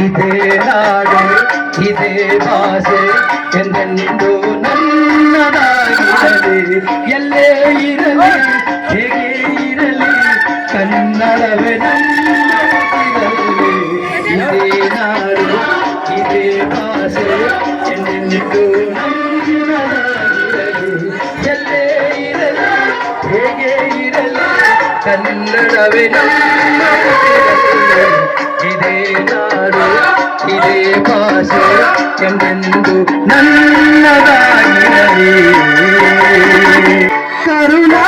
ಇದೇ ನಾಡು ಇದೇ ಭಾಷೆ ಎಂದೆಂದು ನನ್ನದಾಗಿರಲಿ ಎಲ್ಲೇ ಇರಲಿ ಹೇಗೆ ಇರಲಿ ಕನ್ನಡವೇ ನನ್ನದಿರಲಿ ಇದೇ ನಾಡು ಇದೇ ಭಾಷೆ ಎಂದೆಂದು ನನ್ನದಾಗಿರಲಿ ಎಲ್ಲೇ ಇರಲಿ ಹೇಗೆ ಇರಲಿ ಕನ್ನಡವೇ ನನ್ನದಿರಲಿ ಇದೇ ನಾಡು ಇದೇ ಭಾಷೆ ಎಂದೆಂದು ನನ್ನದಾಗಿರಲಿ ಕರುಣಾ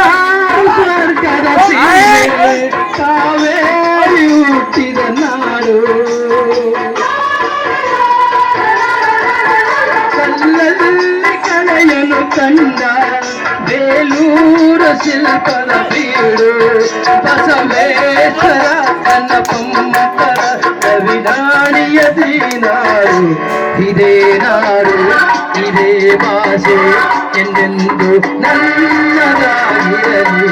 ಸ್ವರ್ಗದ ಸೀಮೆ, ಕಾವೇರಿ ಹುಟ್ಟಿದ ನಾಡು ಕಲ್ಲಲ್ಲಿ ಕಳೆಯಲು ಕಂಡ ಬೇಲೂರ ಶಿಲ್ಪದ ಬೀಡು ಬಸವೇಶ್ವರ ನನ್ನ ಕವಿನಾಡಿಯ ದೀನಾಡು ಇದೇ ನಾಡು ಇದೇ ಭಾಷೆ ಎಂದೆಂದು ನನ್ನದಾಗಿರಲಿ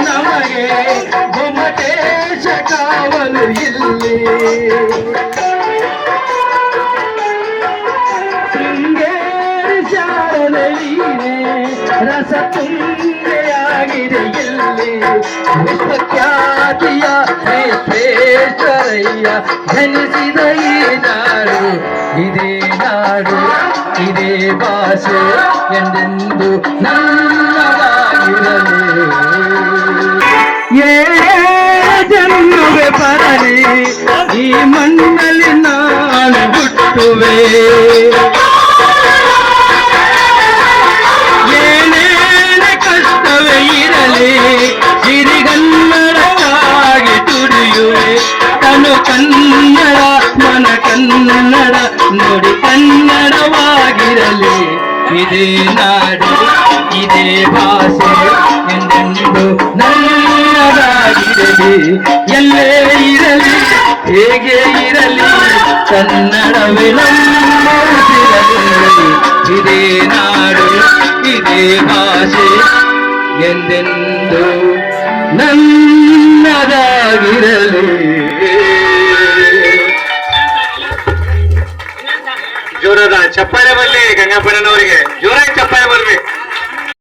ನಮಗೆ ಇಲ್ಲಿ. ಶೃಂಗೇರಿ ಶಾಲೆಯೇ ರಸ ಇಲ್ಲಿ ವಿಶ್ವಖ್ಯಾತಿಯ ನೇತ್ರೇಶ್ವರಯ್ಯ ಜನಿಸಿದ ಈ ನಾಡು ಇದೇ ನಾಡು ಇದೇ ಭಾಷೆ ಎಂದೆಂದು ನನ್ನದಾಗಿರಲಿ ಏಳೇ ಜನ್ಮವೇ ಬರಲಿ ಈ ಮಣ್ಣಲ್ಲಿ ನಾನು ಹುಟ್ಟುವೆ ಕನ್ನಡ ನುಡಿ ಕನ್ನಡವಾಗಿರಲಿ. ಇದೇ ನಾಡು, ಇದೇ ಭಾಷೆ, ಎಂದೆಂದು ನನ್ನದಾಗಿರಲಿ. ಎಲ್ಲೇ ಇರಲಿ, ಹೇಗೆ ಇರಲಿ, ಕನ್ನಡವೇ ನಮ್ಮದಿರಲಿ ಇದೇ ನಾಡು, ಇದೇ ಭಾಷೆ, ಎಂದೆಂದು ನನ್ನದ ಜೋರಾದ ಚಪ್ಪಾಳೆ ಬರಲಿ ಗಂಗಾಪಣ್ಣನವರಿಗೆ ಜೋರಾಗಿ ಚಪ್ಪಾಳೆ ಬರಲಿ.